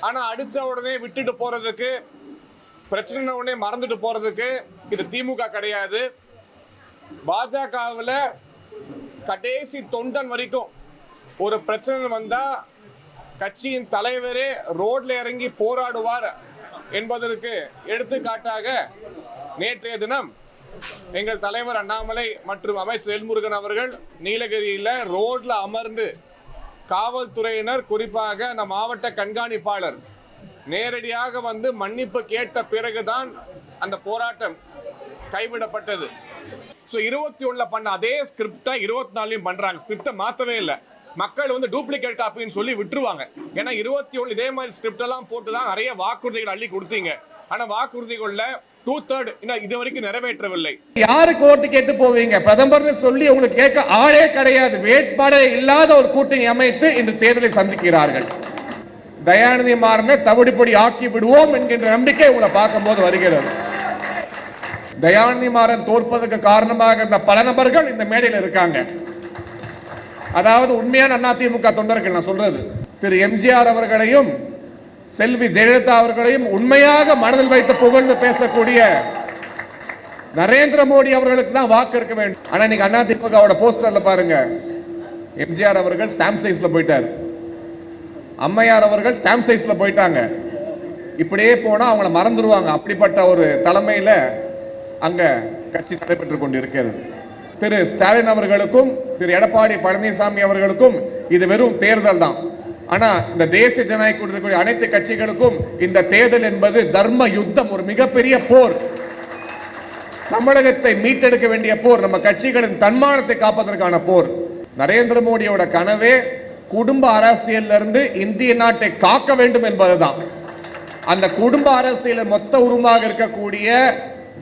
ஆனா அடிச்ச உடனே விட்டுட்டு போறதுக்கு பிரச்சனை உடனே மறந்துட்டு போறதுக்கு இது திமுக கிடையாது. பாஜகவில் கடைசி தொண்டன் வரைக்கும் ஒரு பிரச்சனை வந்தா கட்சியின் தலைவரே ரோட்ல இறங்கி போராடுவார் என்பதற்கு எடுத்துக்காட்டாக நேற்றைய தினம் எங்கள் தலைவர் அண்ணாமலை மற்றும் அமைச்சர் எல்முருகன் அவர்கள் நீலகிரியில் ரோட்ல அமர்ந்து காவல்துறையினர் குறிப்பாக அந்த மாவட்ட கண்காணிப்பாளர் நேரடியாக வந்து மன்னிப்பு கேட்ட பிறகுதான் அந்த போராட்டம் கைவிடப்பட்டது. ஸோ இருபத்தி ஒன்றில் பண்ண அதே ஸ்கிரிப்டை இருபத்தி நாலுலையும் பண்ணுறாங்க ஸ்கிரிப்டை மாற்றவே இல்லை. மக்கள் வந்து டூப்ளிகேட் காப்பின்னு சொல்லி விட்டுருவாங்க. ஏன்னா இருபத்தி ஒன்று இதே மாதிரி ஸ்கிரிப்டெல்லாம் போட்டு தான் நிறைய வாக்குறுதிகள் அள்ளி கொடுத்தீங்க. ஆனால் வாக்குறுதிகளில் டூ தேர்ட் இன்னும் இது வரைக்கும் நிறைவேற்றவில்லை. யாருக்கு ஓட்டு கேட்டு போவீங்க? பிரதமர்னு சொல்லி உங்களுக்கு கேட்க ஆளே கிடையாது. வேட்பாளரே இல்லாத ஒரு கூட்டணி அமைத்து இந்த தேர்தலை சந்திக்கிறார்கள். தயாநிதி மாறனை தவிடுபடி ஆக்கி விடுவோம் என்கின்ற நம்பிக்கை உங்களை பார்க்கும்போது வருகிறது. தயாநிதி மாறன் தோற்பதற்கு காரணமாக இருந்த பல நபர்கள் இந்த மேடையில் இருக்காங்க. அதாவது உண்மையான அதிமுக தொண்டர்கள் நான் சொல்றது. திரு எம்ஜிஆர் அவர்களையும் செல்வி ஜெயலலிதா அவர்களையும் உண்மையாக மனதில் வைத்து புகழ்ந்து பேசக்கூடிய நரேந்திர மோடி அவர்களுக்கு தான் வாக்கு இருக்க வேண்டும். ஆனா நீங்க அண்ணா திமுகவோட போஸ்டர்ல பாருங்க. எம்ஜிஆர் அவர்கள் ஸ்டாம்ப் சைஸ்ல போயிட்டார். அம்மையார் அவர்கள் ஸ்டாம்ப் சைஸ்ல போயிட்டாங்க. இப்படியே போனா அவங்கள மறந்துடுவாங்க அப்படிப்பட்ட ஒரு தலைமையில அங்க கட்சி நடைபெற்று கொண்டிருக்கிறது. திரு ஸ்டாலின் அவர்களுக்கும் திரு எடப்பாடி பழனிசாமி அவர்களுக்கும் இது வெறும் தேர்தல் தான். ஆனா இந்த தேசிய ஜனநாயக கூட்டணி அனைத்து கட்சிகளுக்கும் இந்த தேர்தல் என்பது தர்ம யுத்தம் ஒரு மிகப்பெரிய போர். தமிழகத்தை மீட்டெடுக்க வேண்டிய போர் நம்ம கட்சிகளின் தன்மானத்தை காப்பதற்கான போர். நரேந்திர மோடியோட கனவே குடும்ப அரசியல்ல இருந்து இந்திய நாட்டை காக்க வேண்டும் என்பதுதான். அந்த குடும்ப அரசியலில் மொத்த உருவாக இருக்கக்கூடிய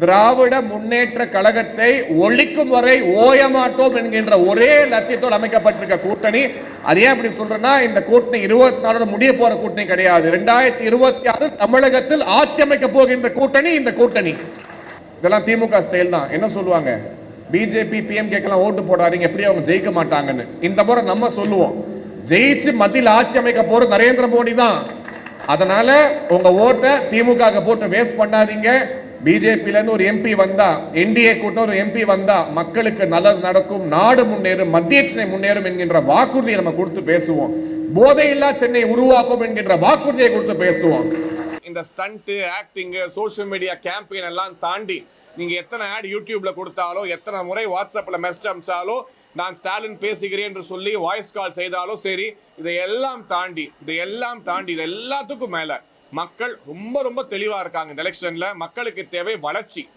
திராவிட முன்னேற்ற கழகத்தை ஒழிக்கும் வரை ஓயமாட்டோம் என்கின்ற ஒரே லட்சியத்தோடு அமைக்கப்பட்டிருக்க கூட்டணி. அது ஏன் அப்படி சொல்றேன்னா இந்த கூட்டணி இருபத்தி நாலோட முடிய போற கூட்டணி கிடையாது. ரெண்டாயிரத்தி இருபத்தி ஆறு தமிழகத்தில் ஆட்சி அமைக்க போகின்ற கூட்டணி இந்த கூட்டணி. இதெல்லாம் திமுக ஸ்டைல் தான். என்ன சொல்லுவாங்க? பிஜேபி பிஎம்கேக்கெல்லாம் ஓட்டு போடாதீங்க. எப்படி அவங்க ஜெயிக்க மாட்டாங்கன்னு. இந்த முறை நம்ம சொல்லுவோம். ஜெயிச்சு மத்தியில் ஆட்சி அமைக்க போற நரேந்திர மோடி தான். அதனால உங்க ஓட்டை திமுக போட்டு வேஸ்ட் பண்ணாதீங்க. பிஜேபியிலேருந்து ஒரு எம்பி வந்தா என்டிஏ கூட்டம் ஒரு எம்பி வந்தா மக்களுக்கு நல்லது நடக்கும் நாடு முன்னேறும் மத்திய சென்னை முன்னேறும் என்கின்ற வாக்குறுதியை நம்ம கொடுத்து பேசுவோம். போதையில்லா சென்னை உருவாக்கும் என்கின்ற வாக்குறுதியை கொடுத்து பேசுவோம். இந்த stunt acting social media campaign எல்லாம் தாண்டி நீங்கள் எத்தனை ஆட் யூடியூப்ல கொடுத்தாலோ எத்தனை முறை வாட்ஸ்அப்பில் மெசேஜ் அமிச்சாலோ நான் ஸ்டாலின் பேசுகிறேன் என்று சொல்லி வாய்ஸ் கால் செய்தாலும் சரி இதை எல்லாம் தாண்டி இதை எல்லாம் தாண்டி இது எல்லாத்துக்கும் மேலே மக்கள் ரொம்ப ரொம்ப தெளிவாக இருக்காங்க இந்த எலெக்ஷனில் மக்களுக்கு தேவை வளர்ச்சி.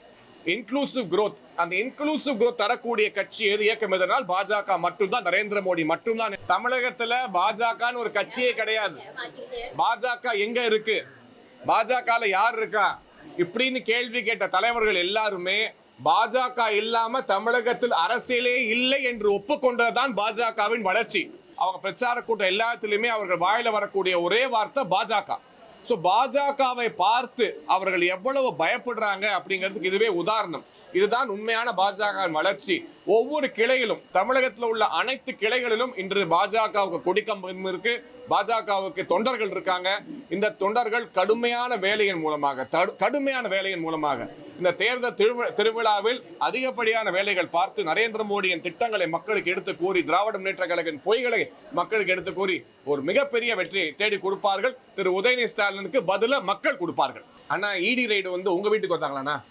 இன்க்ளூசிவ் க்ரோத் அந்த இன்க்ளூசிவ் க்ரோத் தரக்கூடிய கட்சி எது இயக்கம் எதனால் பாஜக மட்டும்தான் நரேந்திர மோடி மட்டும்தான். தமிழகத்துல பாஜகன்னு ஒரு கட்சியே கிடையாது. பாஜக எங்க இருக்கு? பாஜகல யார் இருக்கா? இப்படின்னு கேள்வி கேட்ட தலைவர்கள் எல்லாருமே பாஜக இல்லாம தமிழகத்தில் அரசியலே இல்லை என்று ஒப்புக்கொண்டதுதான் பாஜகவின் வளர்ச்சி. அவங்க பிரச்சார கூட்டம் எல்லாத்திலுமே அவர்கள் வாயில வரக்கூடிய ஒரே வார்த்தை பாஜக. ஸோ பாஜகவை பார்த்து அவர்கள் எவ்வளவு பயப்படுறாங்க அப்படிங்கிறதுக்கு இதுவே உதாரணம். இதுதான் உண்மையான பாஜக வளர்ச்சி. ஒவ்வொரு கிளையிலும் தமிழகத்தில் உள்ள அனைத்து கிளைகளிலும் இன்று பாஜகவுக்கு கொடிக்கம்பம் இருக்கு. பாஜகவுக்கு தொண்டர்கள் இருக்காங்க. இந்த தொண்டர்கள் கடுமையான வேலையின் மூலமாக தடு- கடுமையான வேலையின் மூலமாக இந்த தேர்தல் திருவிழாவில் அதிகப்படியான வேலைகள் பார்த்து நரேந்திர மோடியின் திட்டங்களை மக்களுக்கு எடுத்து கூறி திராவிட முன்னேற்ற கழகின் பொய்களை மக்களுக்கு எடுத்து கூறி ஒரு மிகப்பெரிய வெற்றியை தேடி கொடுப்பார்கள். திரு உதயநிதி ஸ்டாலினுக்கு பதிலா மக்கள் கொடுப்பார்கள். அண்ணா இடி ரைடு வந்து உங்க வீட்டுக்கு வந்தாங்களாண்ணா?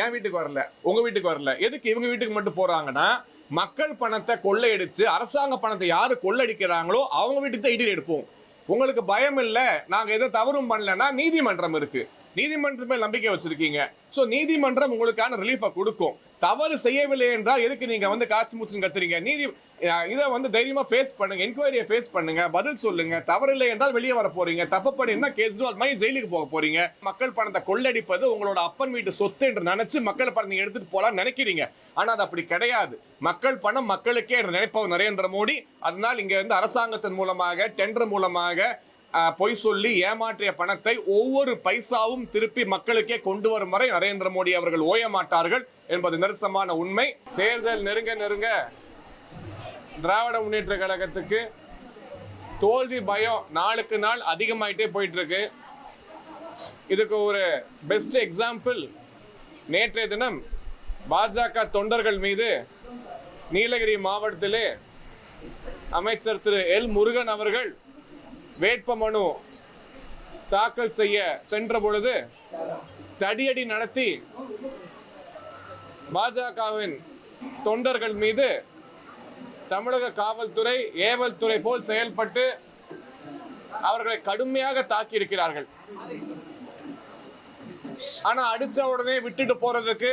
என் வீட்டுக்கு வரல உங்க வீட்டுக்கு வரல. எதுக்கு இவங்க வீட்டுக்கு மட்டும் போறாங்கன்னா மக்கள் பணத்தை கொள்ளையடிச்சு அரசாங்க பணத்தை யாரு கொள்ளடிக்கிறாங்களோ அவங்க வீட்டுக்கு தான் இடி எடுப்போம் உங்களுக்கு பயம் இல்ல நாங்க எதை தவறும் பண்ணலன்னா நீதிமன்றம் இருக்கு. நீதிமன்றத்து மேல் நம்பிக்கை வச்சிருக்கீங்க. ஸோ நீதிமன்றம் உங்களுக்கான ரிலீஃபை கொடுக்கும். தவறு செய்யவில்லை என்றால் எதுக்கு நீங்கள் வந்து காட்சி மூச்சுன்னு கத்துறீங்க? நீதி இதை வந்து தைரியமாக ஃபேஸ் பண்ணுங்க என்கொயரியை ஃபேஸ் பண்ணுங்க பதில் சொல்லுங்க. தவறில்லை என்றால் வெளியே வர போறீங்க. தப்பு என்ன கேஜ்ரிவால் மாதிரி ஜெயிலுக்கு போக போறீங்க. மக்கள் பணத்தை கொள்ளடிப்பது உங்களோட அப்பன் வீட்டு சொத்து என்று நினைச்சு மக்கள் பணத்தை எடுத்துட்டு போலாம் நினைக்கிறீங்க. ஆனால் அது அப்படி கிடையாது. மக்கள் பணம் மக்களுக்கே என்று நினைப்பவர் நரேந்திர மோடி. அதனால் இங்கே இருந்து அரசாங்கத்தின் மூலமாக டெண்டர் மூலமாக பொய் சொல்லி ஏமாற்றிய பணத்தை ஒவ்வொரு பைசாவும் திருப்பி மக்களுக்கே கொண்டு வரும் வரை நரேந்திர மோடி அவர்கள் ஓய மாட்டார்கள் என்பது நிரசமான உண்மை. தேர்தல் நெருங்க நெருங்க திராவிட முன்னேற்ற கழகத்துக்கு தோல்வி பயம் நாளுக்கு நாள் அதிகமாயிட்டே போயிட்டு இருக்கு இதுக்கு ஒரு பெஸ்ட் எக்ஸாம்பிள் நேற்றைய தினம் பாஜக தொண்டர்கள் மீது நீலகிரி மாவட்டத்திலே அமைச்சர் திரு எல் முருகன் அவர்கள் வேட்புமனு தாக்கல் செய்ய சென்ற பொழுது தடியடி நடத்தி பாஜகவின் தொண்டர்கள் மீது தமிழக காவல்துறை ஏவல் துறை போல் செயல்பட்டு அவர்களை கடுமையாக தாக்கி இருக்கிறார்கள் ஆனா அடிச்ச உடனே விட்டுட்டு போறதுக்கு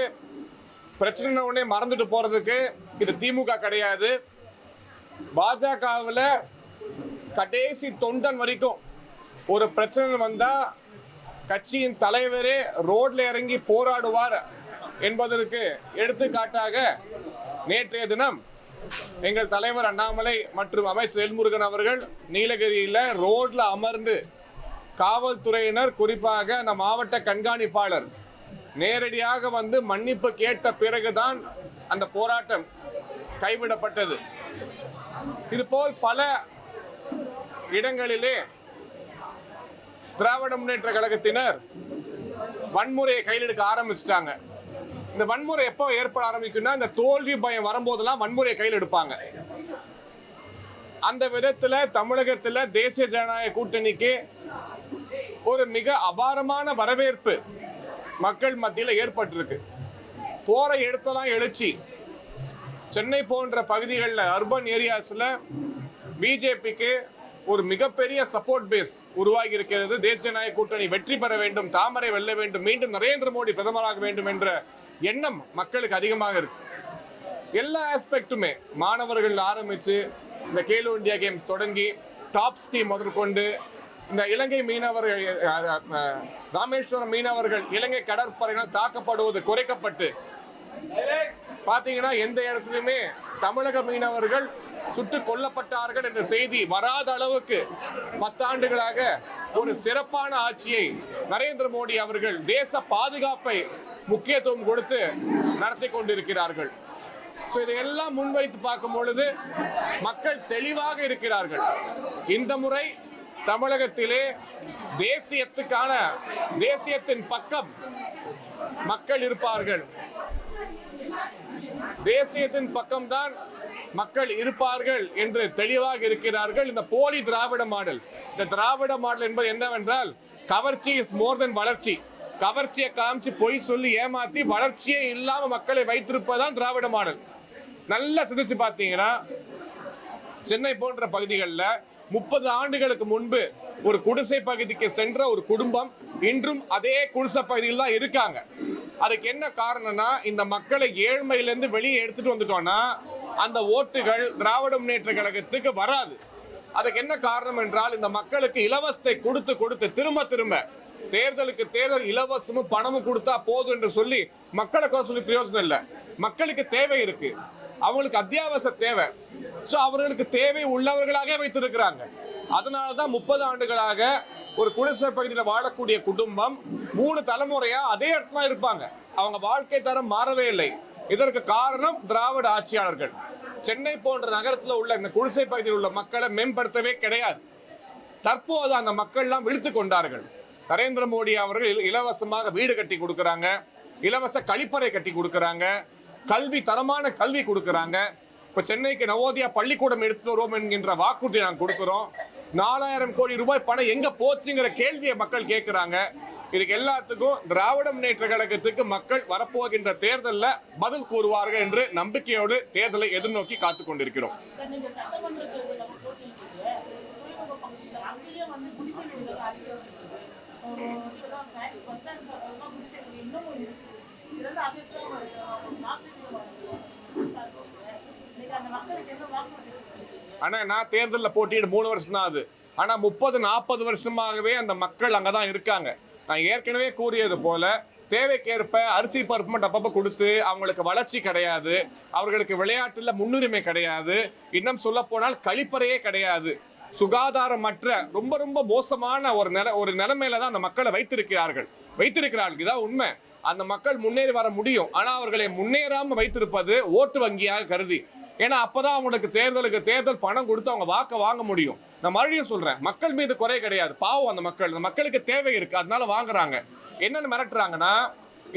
பிரச்சனை உடனே மறந்துட்டு போறதுக்கு இது திமுக கிடையாது. பாஜகவில் கடைசி தொண்டன் வரைக்கும் ஒரு பிரச்சனை வந்தா கட்சியின் தலைவரே ரோட்ல இறங்கி போராடுவார் என்பதற்கு எடுத்துக்காட்டாக நேற்றைய தினம் எங்கள் தலைவர் அண்ணாமலை மற்றும் அமைச்சர் எல்முருகன் அவர்கள் நீலகிரியில் ரோட்ல அமர்ந்து காவல்துறையினர் குறிப்பாக அந்த மாவட்ட கண்காணிப்பாளர் நேரடியாக வந்து மன்னிப்பு கேட்ட பிறகுதான் அந்த போராட்டம் கைவிடப்பட்டது. இதுபோல் பல இடங்களிலே திராவிட முன்னேற்ற கழகத்தினர் வன்முறையை கையில் எடுக்க ஆரம்பிச்சிட்டாங்க. இந்த வன்முறை எப்போ ஏற்பட ஆரம்பிக்கும்னா இந்த தோல்வி பயம் வரும்போதெல்லாம் வன்முறையை கையில் எடுப்பாங்க. அந்த விதத்தில் தமிழகத்தில் தேசிய ஜனநாயக கூட்டணிக்கு ஒரு மிக அபாரமான வரவேற்பு மக்கள் மத்தியில் ஏற்பட்டிருக்கு. போற இடத்தெல்லாம் எழுச்சி. சென்னை போன்ற பகுதிகளில் அர்பன் ஏரியாஸில் பிஜேபிக்கு ஒரு மிகப்பெரிய சப்போர்ட் பேஸ் உருவாகி இருக்கிறது தேசிய நாயக கூட்டணி வெற்றி பெற வேண்டும் தாமரை வெல்ல வேண்டும் மீண்டும் நரேந்திர மோடி பிரதமராக வேண்டும் என்ற எண்ணம் மக்களுக்கு அதிகமாக இருக்கு. எல்லா ஆஸ்பெக்டுமே மாணவர்கள் ஆரம்பித்து இந்த கேலோ இந்தியா கேம்ஸ் தொடங்கி டாப் ஸ்டீம் முதற்கொண்டு இந்த இலங்கை மீனவர்கள் ராமேஸ்வரம் மீனவர்கள் இலங்கை கடற்படையினால் தாக்கப்படுவது குறைக்கப்பட்டு பார்த்தீங்கன்னா எந்த இடத்துலையுமே தமிழக மீனவர்கள் சுட்டு கொல்லப்பட்டார்கள் என்ற செய்தி வராத அளவுக்கு பத்தாண்டுகளாக ஒரு சிறப்பான ஆட்சியை நரேந்திர மோடி அவர்கள் தேச பாதுகாப்பை முக்கியத்துவம் கொடுத்து நடத்தி கொண்டிருக்கிறார்கள். ஸோ இதையெல்லாம் முன்வைத்து பார்க்கும் பொழுது மக்கள் தெளிவாக இருக்கிறார்கள். இந்த முறை தமிழகத்திலே தேசியத்துக்கான தேசியத்தின் பக்கம் மக்கள் இருப்பார்கள். தேசியத்தின் பக்கம்தான் மக்கள் இருப்பார்கள் என்று தெளிவாக இருக்கிறார்கள். இந்த போலி திராவிட மாடல். இந்த திராவிட மாடல் என்பது என்னவென்றால் கவர்ச்சி இஸ் மோர் தென் வளர்ச்சி. கவர்ச்சியை காமிச்சு பொய் சொல்லி ஏமாத்தி வளர்ச்சியே இல்லாம மக்களை வைத்திருப்பதுதான் திராவிட மாடல். நல்லா சிந்திச்சு பார்த்தீங்கன்னா சென்னை போன்ற பகுதிகளில் முப்பது ஆண்டுகளுக்கு முன்பு ஒரு குடிசை பகுதிக்கு சென்ற ஒரு குடும்பம் இன்றும் அதே குடிசை பகுதியில் தான் இருக்காங்க. அதுக்கு என்ன காரணம்னா இந்த மக்களை ஏழ்மையிலேருந்து வெளியே எடுத்துட்டு வந்துட்டோம்னா அந்த ஓட்டுகள் திராவிட முன்னேற்ற கழகத்துக்கு வராது. அதுக்கு என்ன காரணம் என்றால் இந்த மக்களுக்கு இலவசத்தை கொடுத்து கொடுத்து திரும்ப திரும்ப தேர்தலுக்கு தேர்தல் இலவசமும் பணமும் கொடுத்தா போதும் என்று சொல்லி மக்களுக்கு சொல்லி பிரயோஜனம் இல்லை. மக்களுக்கு தேவை இருக்கு. அவங்களுக்கு அத்தியாவசிய தேவை. ஸோ அவர்களுக்கு தேவை உள்ளவர்களாக வைத்திருக்கிறாங்க. அதனால தான் முப்பது ஆண்டுகளாக ஒரு குடிசை பகுதியில் வாழக்கூடிய குடும்பம் மூணு தலைமுறையா அதே இடத்துல இருப்பாங்க. அவங்க வாழ்க்கை தரம் மாறவே இல்லை. இதற்கு காரணம் திராவிட ஆட்சியாளர்கள். சென்னை போன்ற நகரத்தில் உள்ள இந்த குடிசை பகுதியில் உள்ள மக்களை மேம்படுத்தவே கிடையாது. தற்போது அந்த மக்கள்லாம் விழித்து கொண்டார்கள். நரேந்திர மோடி அவர்கள் இலவசமாக வீடு கட்டி கொடுக்குறாங்க. இலவச கழிப்பறை கட்டி கொடுக்குறாங்க. கல்வி தரமான கல்வி கொடுக்குறாங்க. இப்போ சென்னைக்கு நவோதயா பள்ளிக்கூடம் எடுத்து வருவோம் என்கின்ற வாக்குறுதி நாங்கள் கொடுக்குறோம். நாலாயிரம் கோடி ரூபாய் பணம் எங்கே போச்சுங்கிற கேள்வியை மக்கள் கேட்குறாங்க இதுக்கு எல்லாத்துக்கும் திராவிட முன்னேற்ற கழகத்துக்கு மக்கள் வரப்போகின்ற தேர்தலில் பதில் கூறுவார்கள் என்று நம்பிக்கையோடு தேர்தலை எதிர்நோக்கி காத்துக் கொண்டிருக்கிறோம்? ஆனா நான் தேர்தலில் போட்டியிட்டு மூணு வருஷம் தான் அது. ஆனா முப்பது நாற்பது வருஷமாகவே அந்த மக்கள் அங்கதான் இருக்காங்க. நான் ஏற்கனவே கூறியது போல தேவைக்கேற்ப அரிசி பருப்பு மட்டும் அப்பப்போ கொடுத்து அவங்களுக்கு வளர்ச்சி கிடையாது. அவர்களுக்கு விளையாட்டில் முன்னுரிமை கிடையாது. இன்னும் சொல்ல போனால் கழிப்பறையே கிடையாது. சுகாதாரமற்ற ரொம்ப ரொம்ப மோசமான ஒரு நில ஒரு நிலைமையில தான் அந்த மக்களை வைத்திருக்கிறார்கள். வைத்திருக்கிறார்கள். இதான் உண்மை. அந்த மக்கள் முன்னேறி வர முடியும். ஆனால் அவர்களை முன்னேறாமல் வைத்திருப்பது ஓட்டு வங்கியாக கருதி ஏன்னா அப்பதான் அவங்களுக்கு தேர்தலுக்கு தேர்தல் பணம் கொடுத்து அவங்க வாக்க வாங்க முடியும். நான் மறுபடியும் சொல்றேன் மக்கள் மீது குறை கிடையாது. பாவம் அந்த மக்கள் அந்த மக்களுக்கு தேவை இருக்கு அதனால வாங்குறாங்க. என்னன்னு மிரட்டுறாங்கன்னா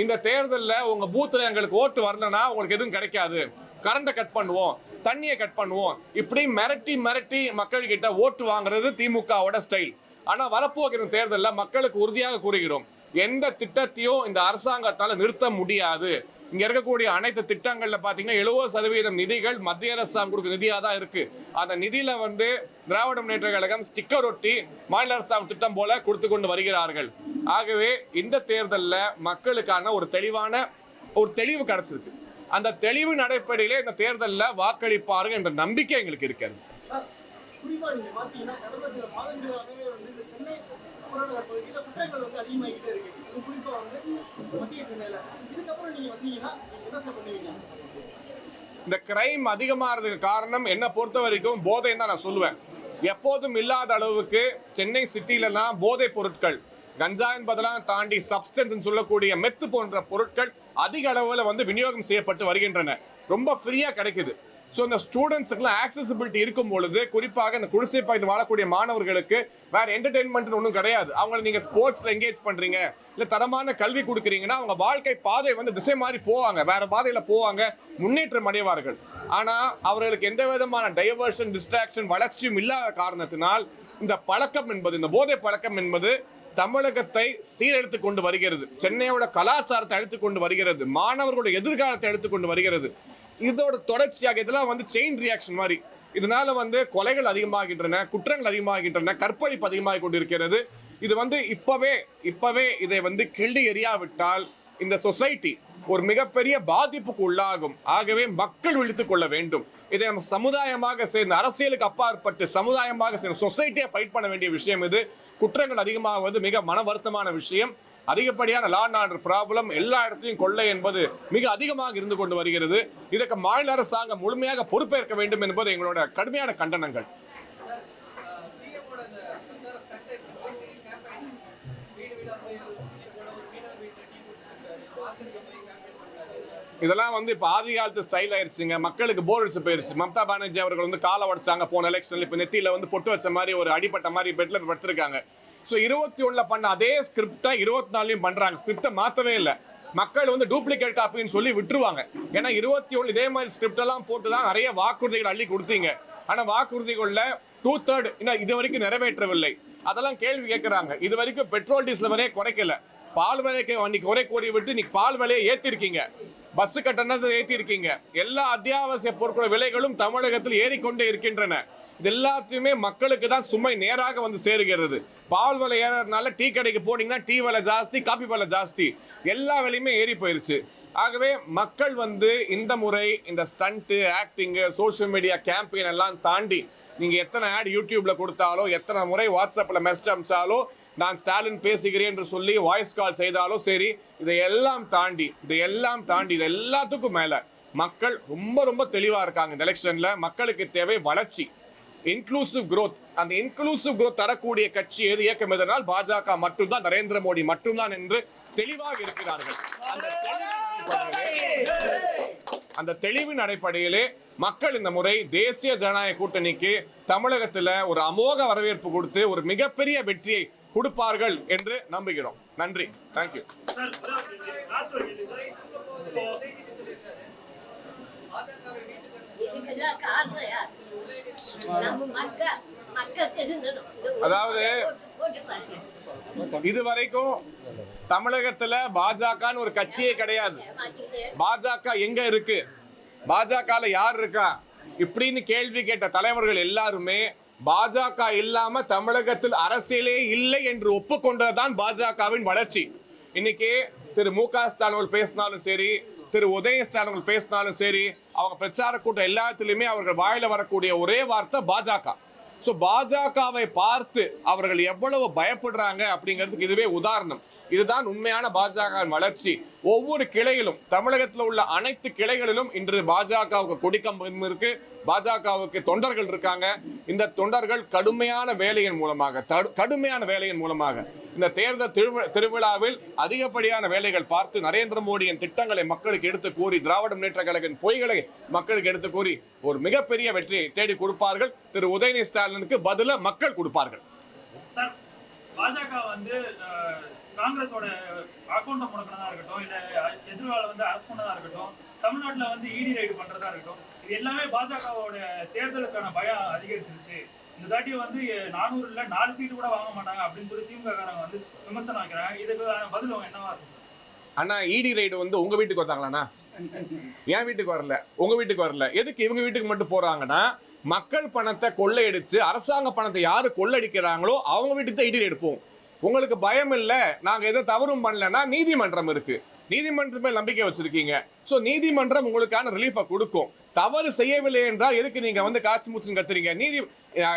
இந்த தேர்தலில் உங்க பூத்துல எங்களுக்கு ஓட்டு வரலன்னா உங்களுக்கு எதுவும் கிடைக்காது. கரண்டை கட் பண்ணுவோம் தண்ணியை கட் பண்ணுவோம். இப்படி மிரட்டி மிரட்டி மக்கள் கிட்ட ஓட்டு வாங்குறது திமுகவோட ஸ்டைல் ஆனால் வரப்போகிற தேர்தலில் மக்களுக்கு உறுதியாக கூறுகிறோம். எந்த திட்டத்தையும் இந்த அரசாங்கத்தால் நிறுத்த முடியாது. இங்க இருக்கக்கூடிய அனைத்து திட்டங்கள்ல பாத்தீங்கன்னா எழுபது சதவீதம் நிதிகள் மத்திய அரசாங்கம் கொடுக்க நிதியா தான் இருக்கு. அந்த நிதியில வந்து திராவிட முன்னேற்ற கழகம் ஸ்டிக்கர் ஒட்டி மாநில அரசாங்கம் திட்டம் போல கொடுத்து கொண்டு வருகிறார்கள். ஆகவே இந்த தேர்தலில் மக்களுக்கான ஒரு தெளிவான ஒரு தெளிவு கிடைச்சிருக்கு. அந்த தெளிவு அடிப்படையிலே இந்த தேர்தலில் வாக்களிப்பார்கள் என்ற நம்பிக்கை எங்களுக்கு இருக்கிறது. கடந்த சில மாதங்களாகவே வந்து புறநகர் பகுதியில குற்றங்கள் வந்து அதிகமாகிட்டே இருக்கு. அது குறிப்பா வந்து மத்திய சென்னையில். இதுக்கப்புறம் நீங்கள் வந்தீங்கன்னா நீங்கள் என்ன சார் பண்ணுவீங்க? இந்த கிரைம் அதிகமாகிறதுக்கு காரணம் என்ன பொறுத்த வரைக்கும் போதைன்னு தான் நான் சொல்லுவேன். எப்போதும் இல்லாத அளவுக்கு சென்னை சிட்டிலலாம் போதைப் பொருட்கள் கஞ்சாயின் பதிலாக தாண்டி சப்ஸ்டன்ஸ் சொல்லக்கூடிய மெத்து போன்ற பொருட்கள் அதிக அளவில் வந்து விநியோகம் செய்யப்பட்டு வருகின்றன. ரொம்ப ஃப்ரீயாக கிடைக்குது. ஸோ இந்த ஸ்டூடெண்ட்ஸுக்குலாம் ஆக்சசிபிலிட்டி இருக்கும் பொழுது குறிப்பாக இந்த குடிசை பாய்ந்து வாழக்கூடிய மாணவர்களுக்கு வேற என்டர்டைன்மெண்ட் ஒன்றும் கிடையாது. அவங்கள நீங்க ஸ்போர்ட்ஸ்ல என்கேஜ் பண்றீங்க இல்லை தரமான கல்வி கொடுக்குறீங்கன்னா அவங்க வாழ்க்கை பாதை வந்து திசை மாதிரி போவாங்க. வேற பாதையில போவாங்க முன்னேற்றம் அடைவார்கள். ஆனா அவர்களுக்கு எந்த விதமான டைவர்ஷன் டிஸ்ட்ராக்ஷன் வளர்ச்சியும் இல்லாத காரணத்தினால் இந்த பழக்கம் என்பது இந்த போதை பழக்கம் என்பது தமிழகத்தை சீரழித்து கொண்டு வருகிறது. சென்னையோட கலாச்சாரத்தை அழித்து கொண்டு வருகிறது. மாணவர்களுடைய எதிர்காலத்தை எடுத்து கொண்டு வருகிறது. இதோட தொடர்ச்சியாக இதெல்லாம் வந்து செயின் ரியாக்ஷன் மாதிரி. இதனால வந்து கொலைகள் அதிகமாகின்றன குற்றங்கள் அதிகமாகின்றன கற்பழிப்பு அதிகமாகி கொண்டிருக்கிறது. இது வந்து இப்பவே இப்பவே இதை வந்து கிள்ளி எறியாவிட்டால் இந்த சொசைட்டி ஒரு மிகப்பெரிய பாதிப்புக்கு உள்ளாகும். ஆகவே மக்கள் விழித்துக் கொள்ள வேண்டும். இதை நம்ம சமுதாயமாக சேர்ந்து அரசியலுக்கு அப்பாற்பட்டு சமுதாயமாக சேர்ந்து சொசைட்டியை ஃபைட் பண்ண வேண்டிய விஷயம் இது. குற்றங்கள் அதிகமாகுவது மிக மன வருத்தமான விஷயம். அதிகப்படியான லா அண்ட் ஆர்டர் ப்ராப்ளம் எல்லா இடத்துலையும் கொள்ளை என்பது மிக அதிகமாக இருந்து கொண்டு வருகிறது. இதற்கு மாநில அரசாங்கம் முழுமையாக பொறுப்பேற்க வேண்டும் என்பது எங்களோட கடுமையான கண்டனங்கள். இதெல்லாம் வந்து இப்போ ஆதி காலத்து ஸ்டைல் ஆயிடுச்சுங்க. மக்களுக்கு போர் அடிச்சு போயிருச்சு. மம்தா பானர்ஜி அவர்கள் வந்து காலை உடைச்சாங்க. போன எலெக்ஷன்ல இப்போ நெத்தியில வந்து பொட்டு வச்ச மாதிரி ஒரு அடிப்பட்ட மாதிரி பெட்ல படுத்திருக்காங்க. ஸோ இருபத்தி ஒன்றில் பண்ண அதே ஸ்கிரிப்டை இருபத்தி நாலுலையும் பண்ணுறாங்க ஸ்கிரிப்டை மாற்றவே இல்லை. மக்கள் வந்து டூப்ளிகேட் காப்பின்னு சொல்லி விட்டுருவாங்க. ஏன்னா இருபத்தி ஒன்று இதே மாதிரி ஸ்கிரிப்ட் எல்லாம் போட்டு தான் நிறைய வாக்குறுதிகள் அள்ளி கொடுத்தீங்க. ஆனால் வாக்குறுதிகளில் டூ தேர்ட் இன்னும் இது வரைக்கும் நிறைவேற்றவில்லை. அதெல்லாம் கேள்வி கேட்குறாங்க இது வரைக்கும் பெட்ரோல் டீசல் வரையே குறைக்கல. பால் விலைக்கு அன்னைக்கு குறை கோரி விட்டு இன்னைக்கு பால் விலையை ஏற்றிருக்கீங்க பஸ் கட்டணத்தை ஏற்றிருக்கீங்க எல்லா அத்தியாவசிய பொருட்கள் விலைகளும் தமிழகத்தில் ஏறிக்கொண்டே இருக்கின்றன. இது எல்லாத்தையுமே மக்களுக்கு தான் சுமை நேராக வந்து சேருகிறது. பால் விலை ஏறதுனால டீ கடைக்கு போனீங்கன்னா டீ விலை ஜாஸ்தி காஃபி விலை ஜாஸ்தி. எல்லா விலையுமே ஏறி போயிருச்சு. ஆகவே மக்கள் வந்து இந்த முறை இந்த stunt acting social media campaign எல்லாம் தாண்டி நீங்கள் எத்தனை ஆட் யூடியூப்பில் கொடுத்தாலோ எத்தனை முறை வாட்ஸ்அப்பில் மெசேஜ் அமிச்சாலோ நான் ஸ்டாலின் பேசுகிறேன் என்று சொல்லி வாய்ஸ் கால் செய்தாலும் சரி இதையெல்லாம் தாண்டி இதையெல்லாம் தாண்டி இது எல்லாத்துக்கும் மேல மக்கள் ரொம்ப ரொம்ப தெளிவாக இருக்காங்க இந்த எலெக்ஷன்ல மக்களுக்கு தேவை வளர்ச்சி இன்க்ளூசிவ் க்ரோத் அந்த இன்க்ளூசிவ் க்ரோத் தரக்கூடிய கட்சி எது இயக்கம் எதனால் பாஜக மட்டும்தான் நரேந்திர மோடி மட்டும்தான் என்று தெளிவாக இருக்கிறார்கள். அந்த தெளிவின் அடிப்படையிலே- மக்கள் இந்த முறை தேசிய ஜனநாயக கூட்டணிக்கு தமிழகத்தில் ஒரு அமோக வரவேற்பு கொடுத்து ஒரு மிகப்பெரிய வெற்றியை கொடுப்பார்கள் என்று நம்புகிறோம். நன்றி. தேங்க்யூ சார் அதாவது இது வரைக்கும் தமிழகத்துல பாஜகன்னு ஒரு கட்சியே கிடையாது. பாஜக எங்க இருக்கு? பாஜகல யார் இருக்கா? இப்படின்னு கேள்வி கேட்ட தலைவர்கள் எல்லாருமே பாஜக இல்லாம தமிழகத்தில் அரசியலே இல்லை என்று ஒப்புக்கொண்டதுதான் பாஜகவின் வளர்ச்சி. இன்னைக்கு திரு மு க ஸ்டாலின் அவர்கள் பேசினாலும் சரி திரு உதய ஸ்டாலின் அவர்கள் பேசினாலும் சரி அவங்க பிரச்சார கூட்டம் எல்லாத்துலேயுமே அவர்கள் வாயில வரக்கூடிய ஒரே வார்த்தை பாஜக. ஸோ பாஜகவை பார்த்து அவர்கள் எவ்வளவு பயப்படுறாங்க அப்படிங்கிறதுக்கு இதுவே உதாரணம். இதுதான் உண்மையான பாஜக வளர்ச்சி. ஒவ்வொரு கிளையிலும் தமிழகத்தில் உள்ள அனைத்து கிளைகளிலும் இன்று பாஜகவுக்கு கொடிக்கம்பம் இருக்கு. பாஜகவுக்கு தொண்டர்கள் இருக்காங்க. இந்த தொண்டர்கள் கடுமையான வேலையின் மூலமாக தடு- கடுமையான வேலையின் மூலமாக இந்த தேர்தல் திருவி- திருவிழாவில் அதிகப்படியான வேலைகள் பார்த்து நரேந்திர மோடியின் திட்டங்களை மக்களுக்கு எடுத்து கூறி திராவிட முன்னேற்ற கழகின் பொய்களை மக்களுக்கு எடுத்து கூறி ஒரு மிகப்பெரிய வெற்றியை தேடி கொடுப்பார்கள். திரு உதயநிதி ஸ்டாலினுக்கு பதில மக்கள் கொடுப்பார்கள். சார் பாஜக வந்து காங்கிரஸோட அக்கௌண்ட்டை முடக்கினதா இருக்கட்டும் இல்லை கெஜ்ரிவால் வந்து அரெஸ்ட் பண்ணதா இருக்கட்டும் தமிழ்நாட்டில் வந்து இடி ரைடு பண்ணுறதா இருக்கட்டும் இது எல்லாமே பாஜகவோட தேர்தலுக்கான பயம் அதிகரிச்சிருச்சு. இந்த தாட்டி வந்து நானூறு நாலு சீட்டு கூட வாங்க மாட்டாங்க அப்படின்னு சொல்லி திமுககாரங்க வந்து விமர்சனம் வைக்கிறாங்க. இதுக்கான பதில் என்னவா இருக்கும் அண்ணா இடி ரைடு வந்து உங்க வீட்டுக்கு வந்தாங்களாண்ணா? என் வீட்டுக்கு வரல உங்க வீட்டுக்கு வரல. எதுக்கு இவங்க வீட்டுக்கு மட்டும் போறாங்கன்னா மக்கள் பணத்தை கொள்ளையடிச்சு அரசாங்க பணத்தை யாரு கொள்ளடிக்கிறாங்களோ அவங்க வீட்டுக்கு தான் இடி எடுப்போம் உங்களுக்கு பயம் இல்லை நாங்கள் எதை தவறும் பண்ணலன்னா நீதிமன்றம் இருக்கு. நீதிமன்றமே நம்பிக்கை வச்சிருக்கீங்க. ஸோ நீதிமன்றம் உங்களுக்கான ரிலீஃபை கொடுக்கும். தவறு செய்யவில்லை என்றால் எதுக்கு நீங்க வந்து காட்சி மூச்சுன்னு கத்துறீங்க? நீதி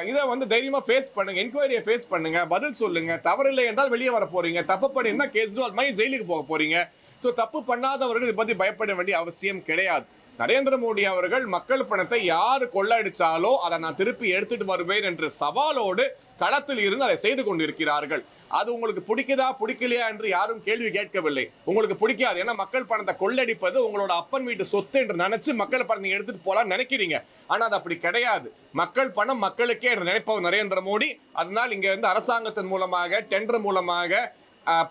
இதை வந்து தைரியமா ஃபேஸ் பண்ணுங்க என்கொயரியை ஃபேஸ் பண்ணுங்க பதில் சொல்லுங்க. தவறு இல்லை என்றால் வெளியே வர போறீங்க. தப்பு பண்ணியிருந்தா கேஜ்ரிவால் மாதிரி ஜெயிலுக்கு போக போறீங்க. ஸோ தப்பு பண்ணாதவர்கள் இதை பத்தி பயப்பட வேண்டிய அவசியம் கிடையாது. நரேந்திர மோடி அவர்கள் மக்கள் பணத்தை யார் கொள்ளடிச்சாலோ அதை நான் திருப்பி எடுத்துட்டு வருவேன் என்று சவாலோடு களத்தில் இருந்து அதை செய்து கொண்டிருக்கிறார்கள். அது உங்களுக்கு பிடிக்குதா பிடிக்கலையா என்று யாரும் கேள்வி கேட்கவில்லை. உங்களுக்கு பிடிக்காது. ஏன்னா மக்கள் பணத்தை கொள்ளடிப்பது உங்களோட அப்பன் வீட்டு சொத்து என்று நினைச்சு மக்கள் பணத்தை எடுத்துட்டு போலாம் நினைக்கிறீங்க. ஆனா அது அப்படி கிடையாது. மக்கள் பணம் மக்களுக்கே என்று நினைப்பவர் நரேந்திர மோடி. அதனால் இங்க இருந்து அரசாங்கத்தின் மூலமாக டெண்டர் மூலமாக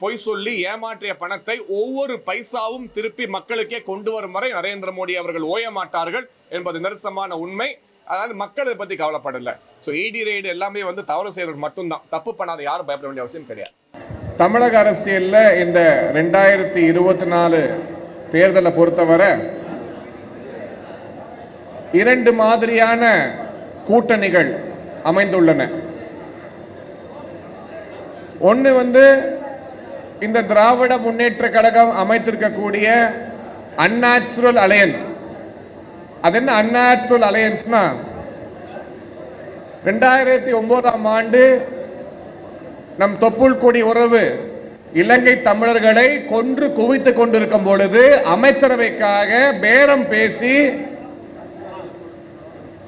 பொய் சொல்லி ஏமாற்றிய பணத்தை ஒவ்வொரு பைசாவும் திருப்பி மக்களுக்கே கொண்டு வரும் வரை நரேந்திர மோடி அவர்கள் ஓய மாட்டார்கள் என்பது நிரசமான உண்மை. அதாவது மக்கள் இதை பற்றி கவலைப்படலை. ஸோ இடி ரைடு எல்லாமே வந்து தவறு செய்யறது மட்டும்தான். தப்பு பண்ணாத யாரும் பயப்பட வேண்டிய அவசியம் கிடையாது. தமிழக அரசியலில் இந்த ரெண்டாயிரத்தி இருபத்தி நாலு தேர்தலை பொறுத்தவரை இரண்டு மாதிரியான கூட்டணிகள் அமைந்துள்ளன. ஒன்று வந்து இந்த திராவிட முன்னேற்ற கழகம் அமைத்திருக்கக்கூடிய அந்நேச்சுரல் அலையன்ஸ் அது என்ன அந்நேச்சுரல் அலையன்ஸ்னா ரெண்டாயிரத்தி ஒன்பதாம் ஆண்டு நம் தொப்புள் கொடி உறவு இலங்கை தமிழர்களை கொன்று குவித்துக் கொண்டிருக்கும் பொழுது அமைச்சரவைக்காக பேரம் பேசி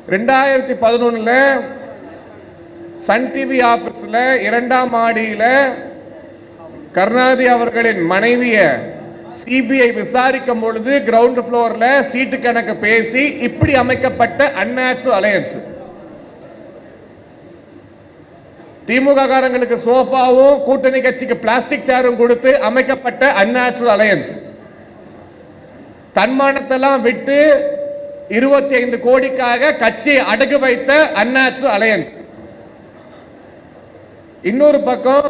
ரெண்டாயிரத்தி பதினொன்னுல சன் டிவி ஆபீஸ்ல இரண்டாம் மாடியில கருணாநிதி அவர்களின் மனைவியை சிபிஐ விசாரிக்கும் பொழுது கிரவுண்ட் ஃப்ளோர்ல சீட்டு கணக்கு பேசி இப்படி அமைக்கப்பட்ட அன்நேச்சுரல் அலையன்ஸ் திமுக காரங்களுக்கு சோஃபாவும் கூட்டணி கட்சிக்கு பிளாஸ்டிக் சேரும் கொடுத்து அமைக்கப்பட்ட அன்நேச்சுரல் அலையன்ஸ் தன்மானத்தெல்லாம் விட்டு இருபத்தி ஐந்து கோடிக்காக கட்சி அடகு வைத்த அன்நேச்சுரல் அலையன்ஸ் இன்னொரு பக்கம்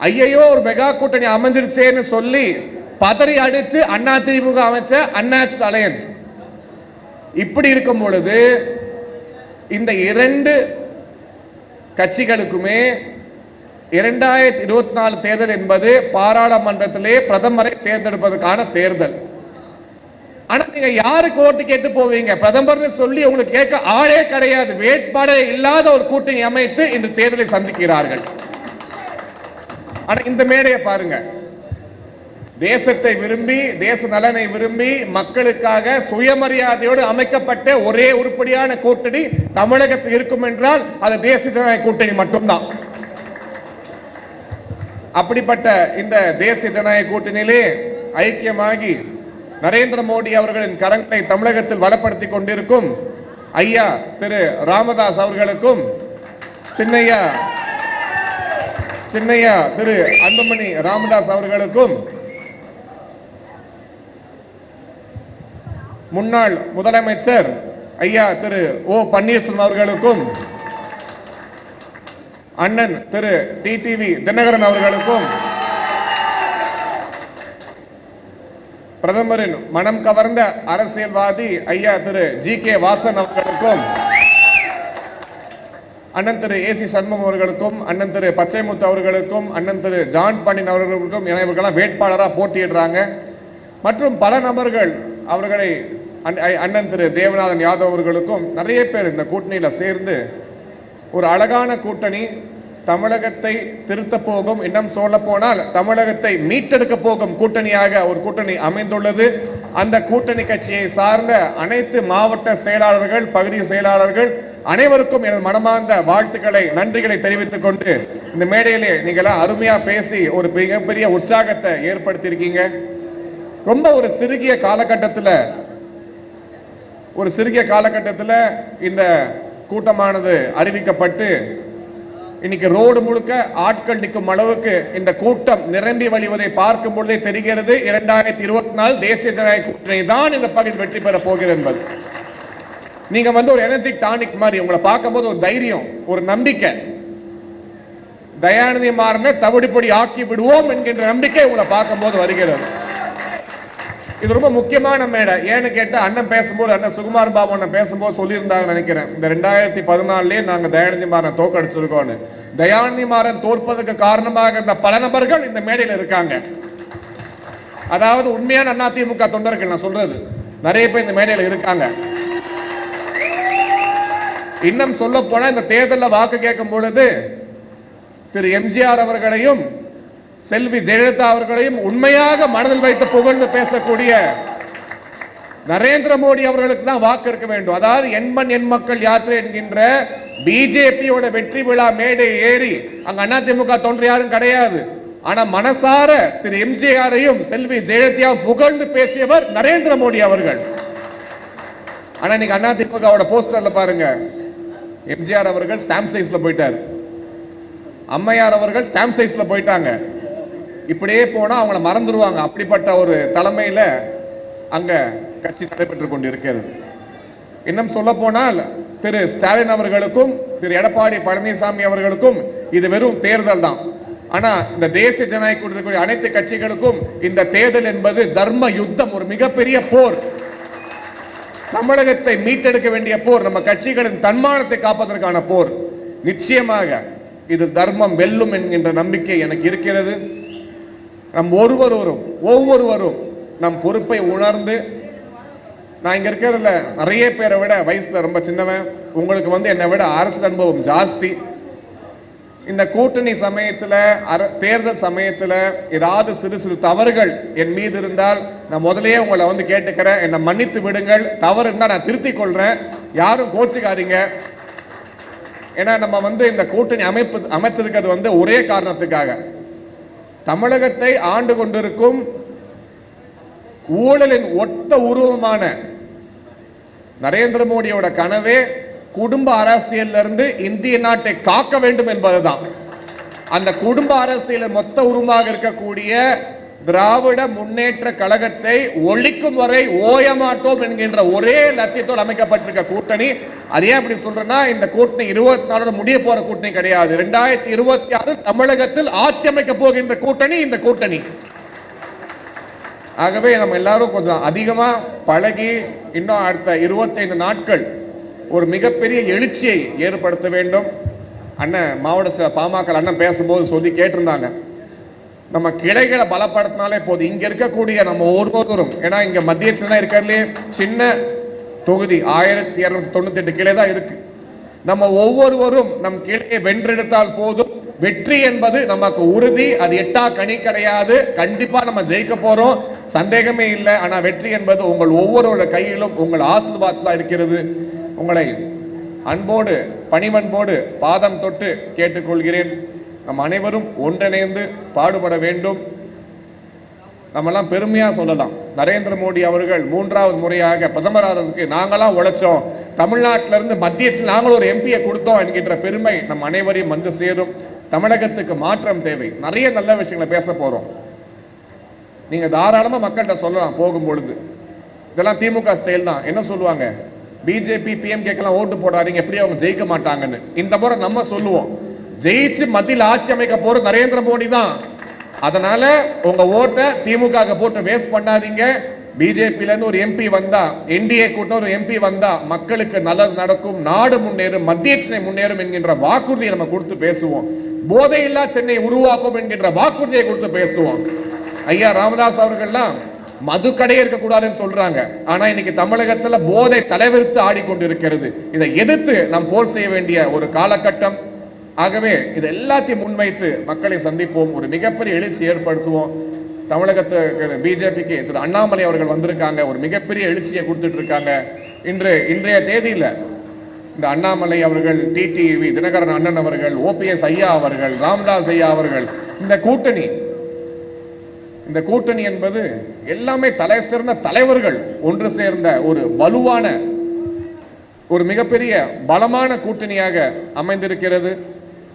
ஐயையோ ஒரு மெகா கூட்டணி அமைஞ்சிருச்சேன்னு சொல்லி பதறி அடிச்சு அண்ணா திமுக அமைச்ச அண்ணா அலையன்ஸ் இப்படி இருக்கும் பொழுது இந்த இரண்டு கட்சிகளுக்குமே இரண்டாயிரத்தி இருபத்தி நாலு தேர்தல் என்பது பாராளுமன்றத்திலே பிரதமரை தேர்ந்தெடுப்பதற்கான தேர்தல். ஆனா நீங்க யாருக்கு ஓட்டு கேட்டு போவீங்க? பிரதமர்னு சொல்லி உங்களுக்கு கேட்க ஆளே கிடையாது. வேட்பாளரே இல்லாத ஒரு கூட்டணி அமைத்து இந்த தேர்தலை சந்திக்கிறார்கள். ஆனா இந்த மேடையை பாருங்க. தேசத்தை விரும்பி தேச நலனை விரும்பி மக்களுக்காக சுயமரியாதையோடு அமைக்கப்பட்ட ஒரே உருப்படியான கூட்டணி தமிழகத்தில் இருக்கும் என்றால் அது தேசிய ஜனநாயக கூட்டணி மட்டும்தான். அப்படிப்பட்ட இந்த தேசிய ஜனநாயக கூட்டணியிலே ஐக்கியமாகி நரேந்திர மோடி அவர்களின் கரங்களை தமிழகத்தில் வளப்படுத்தி கொண்டிருக்கும் ஐயா திரு ராமதாஸ் அவர்களுக்கும் சின்னையா சின்னையா திரு அன்புமணி ராமதாஸ் அவர்களுக்கும் முன்னாள் முதலமைச்சர் ஐயா திரு ஓ பன்னீர்செல்வம் அவர்களுக்கும் அண்ணன் திரு டிடிவி தினகரன் அவர்களுக்கும் பிரதமரின் மனம் கவர்ந்த அரசியல்வாதி ஐயா திரு ஜி கே வாசன் அவர்களுக்கும் அண்ணன் திரு ஏசி சண்முகம் அவர்களுக்கும் அண்ணன் திரு பச்சைமுத்து அவர்களுக்கும் அண்ணன் திரு ஜான் பாண்டியன் அவர்களுக்கும் என இவர்கள்லாம் வேட்பாளராக போட்டியிடுறாங்க. மற்றும் பல நபர்கள் அவர்களை அண்ணன் திரு தேவநாதன் யாதவ் அவர்களுக்கும் நிறைய பேர் இந்த கூட்டணியில் சேர்ந்து ஒரு அழகான கூட்டணி தமிழகத்தை திருத்த போகும் இன்னும் சொல்ல போனால் தமிழகத்தை மீட்டெடுக்க போகும் கூட்டணியாக ஒரு கூட்டணி அமைந்துள்ளது. அந்த கூட்டணி கட்சியை சார்ந்த அனைத்து மாவட்ட செயலாளர்கள் பகுதி செயலாளர்கள் அனைவருக்கும் எனது மனமார்ந்த வாழ்த்துக்களை நன்றிகளை தெரிவித்துக் கொண்டு இந்த மேடையிலே நீங்களாம் அருமையா பேசி ஒரு மிகப்பெரிய உற்சாகத்தை ஏற்படுத்தியிருக்கீங்க. ரொம்ப ஒரு சிறுகிய காலகட்டத்தில் ஒரு சிறுகிய காலகட்டத்தில் இந்த கூட்டமானது அறிவிக்கப்பட்டு இன்னைக்கு ரோடு முழுக்க ஆட்கள் நிற்கும் அளவுக்கு இந்த கூட்டம் நிரம்பி வழிவதை பார்க்கும் பொழுதே தெரிகிறது இரண்டாயிரத்தி இருபத்தி நாலு தேசிய ஜனநாயக கூட்டணி தான் இந்த பகுதியில் வெற்றி பெற போகிறது என்பது. நீங்க வந்து ஒரு எனர்ஜி டானிக் மாதிரி உங்களை பார்க்கும்போது ஒரு தைரியம் ஒரு நம்பிக்கை. தயாநிதி மாறனை தவிடுபடி ஆக்கி விடுவோம் என்கின்ற நம்பிக்கை உங்களை பார்க்கும்போது வருகிறது. இது ரொம்ப முக்கியமான மேடை. ஏன்னு கேட்டால் அண்ணன் பேசும்போது அண்ணன் சுகுமார் பாபு அண்ணன் பேசும்போது சொல்லியிருந்தாங்கன்னு நினைக்கிறேன். இந்த ரெண்டாயிரத்தி பதினாலுலேயே நாங்கள் தயாநிதி மாறன் தோக்கடிச்சிருக்கோன்னு தயாநிதி மாறன் தோற்பதற்கு காரணமாக இருந்த பல நபர்கள் இந்த மேடையில் இருக்காங்க. அதாவது உண்மையான அதிமுக தொண்டர்கள் நான் சொல்றது. நிறைய பேர் இந்த மேடையில் இருக்காங்க. இன்னும் சொல்ல போனா இந்த தேர்தலில் வாக்கு கேட்கும் பொழுது திரு எம்ஜிஆர் அவர்களையும் செல்வி ஜெயலலிதா அவர்களையும் உண்மையாக மனதில் வைத்து புகழ்ந்து பேசக்கூடிய நரேந்திர மோடி அவர்களுக்கு தான் வாக்கு இருக்க வேண்டும். அதாவது எண்மண் எண் மக்கள் யாத்திரை என்கின்ற பிஜேபியோட வெற்றி விழா மேடை ஏறி அங்க அதிமுக தொன்று யாரும் கிடையாது. ஆனா மனசார திரு எம்ஜிஆரையும் செல்வி ஜெயலலிதா புகழ்ந்து பேசியவர் நரேந்திர மோடி அவர்கள். ஆனா நீங்க அதிமுகவோட போஸ்டர்ல பாருங்க. எம்ஜிஆர் அவர்கள் ஸ்டாம்ப் சைஸ்ல போயிட்டார். அம்மையார் அவர்கள் ஸ்டாம்ப் சைஸ்ல போயிட்டாங்க. இப்படியே போனால் அவங்கள மறந்துடுவாங்க அப்படிப்பட்ட ஒரு தலைமையில் அங்கே கட்சி நடைபெற்று கொண்டிருக்கிறது. இன்னும் சொல்ல போனால் திரு ஸ்டாலின் அவர்களுக்கும் திரு எடப்பாடி பழனிசாமி அவர்களுக்கும் இது வெறும் தேர்தல் தான். ஆனா இந்த தேசிய ஜனநாயக கூட்டணி அனைத்து கட்சிகளுக்கும் இந்த தேர்தல் என்பது தர்ம யுத்தம் ஒரு மிகப்பெரிய போர். தமிழகத்தை மீட்டெடுக்க வேண்டிய போர் நம்ம கட்சிகளின் தன்மானத்தை காப்பதற்கான போர். நிச்சயமாக இது தர்மம் வெல்லும் என்கின்ற நம்பிக்கை எனக்கு இருக்கிறது. நம் ஒருவரும் ஒவ்வொருவரும் நம் பொறுப்பை உணர்ந்து நான் இங்கே இருக்கிறதில்ல நிறைய பேரை விட வயசில் ரொம்ப சின்னவன். உங்களுக்கு வந்து என்னை விட அரசு அனுபவம் ஜாஸ்தி. இந்த கூட்டணி சமயத்தில் அர- தேர்தல் சமயத்தில் ஏதாவது சிறு சிறு தவறுகள் என் மீது இருந்தால் நான் முதலே உங்களை வந்து கேட்டுக்கிறேன். என்னை மன்னித்து விடுங்கள். தவறு இருந்தால் நான் திருத்திக் கொள்கிறேன் யாரும் கோச்சிக்காதீங்க. ஏன்னா நம்ம வந்து இந்த கூட்டணி அமைப்பு அமைச்சிருக்கிறது வந்து ஒரே காரணத்துக்காக. தமிழகத்தை ஆண்டு கொண்டிருக்கும் ஊழலின் ஒத்த உருவமான நரேந்திர மோடியோட கனவே குடும்ப அரசியலிருந்து இந்திய நாட்டை காக்க வேண்டும் என்பதுதான். அந்த குடும்ப அரசியலின் மொத்த உருவமாக இருக்கக்கூடிய திராவிட முன்னேற்ற கழகத்தை ஒழிக்கும் வரை ஓயமாட்டோம் என்கின்ற ஒரே லட்சியத்தோடு அமைக்கப்பட்டிருக்க கூட்டணி. அது ஏன் அப்படி சொல்றேன்னா இந்த கூட்டணி இருபத்தி நாலோட முடிய போற கூட்டணி கிடையாது. ரெண்டாயிரத்தி இருபத்தி ஆறு தமிழகத்தில் ஆட்சி அமைக்க போகின்ற கூட்டணி இந்த கூட்டணி. ஆகவே நம்ம எல்லாரும் கொஞ்சம் அதிகமா பழகி இன்னும் அடுத்த இருபத்தைந்து நாட்கள் ஒரு மிகப்பெரிய எழுச்சியை ஏற்படுத்த வேண்டும். அண்ணன் மாவட்ட பாமக அண்ணன் பேசும்போது சொல்லி கேட்டிருந்தாங்க. நம்ம கிளைகளை பலப்படுத்தினாலே போதும். இங்கே இருக்கக்கூடிய நம்ம ஒவ்வொருவரும் ஏன்னா இங்கே மத்திய சின்ன இருக்கிறதுலே சின்ன தொகுதி ஆயிரத்தி இரநூத்தி தொண்ணூத்தி எட்டு கிளை தான் இருக்கு. நம்ம ஒவ்வொருவரும் நம் கிளையை வென்றெடுத்தால் போதும். வெற்றி என்பது நமக்கு உறுதி அது எட்டா கனி கிடையாது. கண்டிப்பா நம்ம ஜெயிக்க போறோம். சந்தேகமே இல்லை ஆனா வெற்றி என்பது உங்கள் ஒவ்வொருவரோட கையிலும் உங்கள் ஆசீர்வாதத்தில் இருக்கிறது. உங்களை அன்போடு பணிவன்போடு பாதம் தொட்டு கேட்டுக்கொள்கிறேன். நம் அனைவரும் ஒன்றிணைந்து பாடுபட வேண்டும். நம்மெல்லாம் பெருமையாக சொல்லலாம். நரேந்திர மோடி அவர்கள் மூன்றாவது முறையாக பிரதமராகிறதுக்கு நாங்களாம் உழைச்சோம். தமிழ்நாட்டிலிருந்து மத்தியத்தில் நாங்களும் ஒரு எம்பியை கொடுத்தோம் என்கின்ற பெருமை நம் அனைவரையும் வந்து சேரும். தமிழகத்துக்கு மாற்றம் தேவை. நிறைய நல்ல விஷயங்களை பேச போகிறோம் நீங்கள் தாராளமாக மக்கள்கிட்ட சொல்லலாம் போகும் பொழுது. இதெல்லாம் திமுக ஸ்டைல் தான். என்ன சொல்லுவாங்க? பிஜேபி பிஎம்கேக்கெல்லாம் ஓட்டு போடாதீங்க. எப்படி அவங்க ஜெயிக்க மாட்டாங்கன்னு. இந்த முறை நம்ம சொல்லுவோம். ஜெயிச்சு மத்தியில் ஆட்சி அமைக்க போறது நரேந்திர மோடி தான். அதனால உங்க ஓட்டை திமுக போட்டு வேஸ்ட் பண்ணாதீங்க. பிஜேபியிலேருந்து இருந்து ஒரு எம்பி வந்தா என்டிஏ கூட்டம் ஒரு எம்பி வந்தா மக்களுக்கு நல்லது நடக்கும். நாடு முன்னேறும் மத்திய சென்னை முன்னேறும் என்கின்ற வாக்குறுதியை நம்ம கொடுத்து பேசுவோம். போதையில்லா சென்னை உருவாக்கும் என்கின்ற வாக்குறுதியை கொடுத்து பேசுவோம். ஐயா ராமதாஸ் அவர்கள்லாம் மது இருக்கக்கூடாதுன்னு சொல்றாங்க. ஆனா இன்னைக்கு தமிழகத்துல போதை தலைவிரித்து ஆடிக்கொண்டிருக்கிறது. இதை எதிர்த்து நாம் போர் செய்ய வேண்டிய ஒரு காலகட்டம். ஆகவே இது எல்லாத்தையும் முன்வைத்து மக்களை சந்திப்போம். ஒரு மிகப்பெரிய எழுச்சி ஏற்படுத்துவோம். தமிழகத்துக்கு பிஜேபிக்கு திரு அண்ணாமலை அவர்கள் வந்திருக்காங்க. ஒரு மிகப்பெரிய எழுச்சியை கொடுத்துட்டு இருக்காங்க இன்று இன்றைய தேதியில் இந்த அண்ணாமலை அவர்கள் டிடிவி தினகரன் அண்ணன் அவர்கள் ஓபிஎஸ் ஐயா அவர்கள் ராம்தாஸ் ஐயா அவர்கள் இந்த கூட்டணி இந்த கூட்டணி என்பது எல்லாமே தலை சிறந்த தலைவர்கள் ஒன்று சேர்ந்த ஒரு வலுவான ஒரு மிகப்பெரிய பலமான கூட்டணியாக அமைந்திருக்கிறது.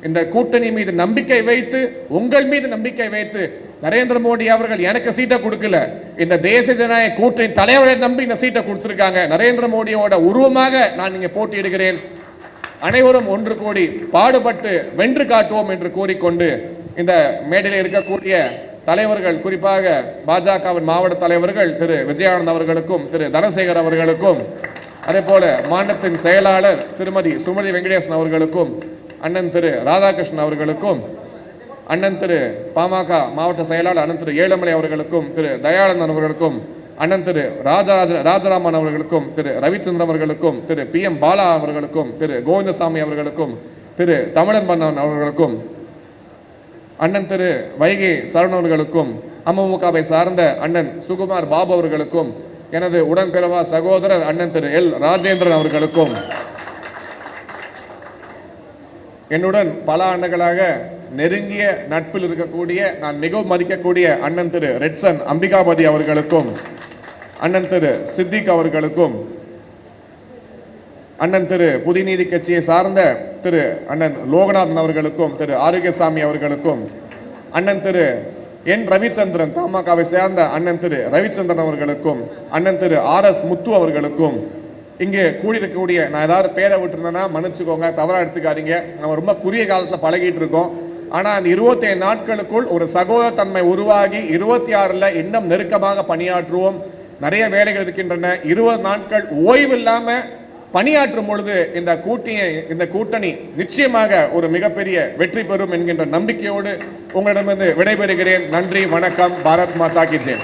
இந்த கூட்டணி மீது நம்பிக்கை வைத்து உங்கள் மீது நம்பிக்கை வைத்து நரேந்திர மோடி அவர்கள் எனக்கு சீட்டை கொடுக்கல. இந்த தேசிய ஜனநாயக கூட்டணி தலைவரை நம்பி இந்த சீட்டை கொடுத்துருக்காங்க. நரேந்திர மோடியோட உருவமாக நான் இங்கே போட்டியிடுகிறேன். அனைவரும் ஒன்று கூடி பாடுபட்டு வென்று காட்டுவோம் என்று கூறிக்கொண்டு இந்த மேடையில் இருக்கக்கூடிய தலைவர்கள் குறிப்பாக பாஜகவின் மாவட்ட தலைவர்கள் திரு விஜயானந்த் அவர்களுக்கும் திரு தனசேகர் அவர்களுக்கும் அதே போல மாநிலத்தின் செயலாளர் திருமதி சுமதி வெங்கடேசன் அவர்களுக்கும் அண்ணன் திரு ராதாகிருஷ்ணன் அவர்களுக்கும் அண்ணன் திரு பாமக மாவட்ட செயலாளர் அண்ணன் திரு ஏழுமலை அவர்களுக்கும் திரு தயானந்தன் அவர்களுக்கும் அண்ணன் திரு ராஜராஜ ராஜராமன் அவர்களுக்கும் திரு ரவிச்சந்திரன் அவர்களுக்கும் திரு பி எம் பாலா அவர்களுக்கும் திரு கோவிந்தசாமி அவர்களுக்கும் திரு தமிழன் மன்னன் அவர்களுக்கும் அண்ணன் திரு வைகை சரண் அவர்களுக்கும் அமமுகவை சார்ந்த அண்ணன் சுகுமார் பாபு அவர்களுக்கும் எனது உடன்பிறவா சகோதரர் அண்ணன் திரு எல். ராஜேந்திரன் அவர்களுக்கும் என்னுடன் பல ஆண்டுகளாக நெருங்கிய நட்பில் இருக்கக்கூடிய நான் மிகவும் மதிக்கக்கூடிய அண்ணன் திரு ரெட்சன் அம்பிகாபதி அவர்களுக்கும் அண்ணன் திரு சித்திக் அவர்களுக்கும் அண்ணன் திரு புதிநீதி கட்சியை சார்ந்த திரு அண்ணன் லோகநாதன் அவர்களுக்கும் திரு ஆரோக்கியசாமி அவர்களுக்கும் அண்ணன் திரு என் ரவிச்சந்திரன் தமாகாவை சேர்ந்த அண்ணன் திரு ரவிச்சந்திரன் அவர்களுக்கும் அண்ணன் திரு ஆர் எஸ் முத்து அவர்களுக்கும் இங்கே கூடியிருக்கக்கூடிய நான் ஏதாவது பேரை விட்டுருந்தேன்னா மன்னிச்சுக்கோங்க தவறாக எடுத்துக்காதீங்க. நம்ம ரொம்ப குறுகிய காலத்தில் பழகிட்டு இருக்கோம். ஆனால் அந்த இருபத்தேழு நாட்களுக்குள் ஒரு சகோதரத்தன்மை உருவாகி இருபத்தி ஆறில் இன்னும் நெருக்கமாக பணியாற்றுவோம். நிறைய வேலைகள் இருக்கின்றன. இருபது நாட்கள் ஓய்வு இல்லாமல் பணியாற்றும் பொழுது இந்த கூட்டியை இந்த கூட்டணி நிச்சயமாக ஒரு மிகப்பெரிய வெற்றி பெறும் என்கின்ற நம்பிக்கையோடு உங்களிடமிருந்து விடைபெறுகிறேன். நன்றி வணக்கம். பாரத் மாதா கி ஜெய்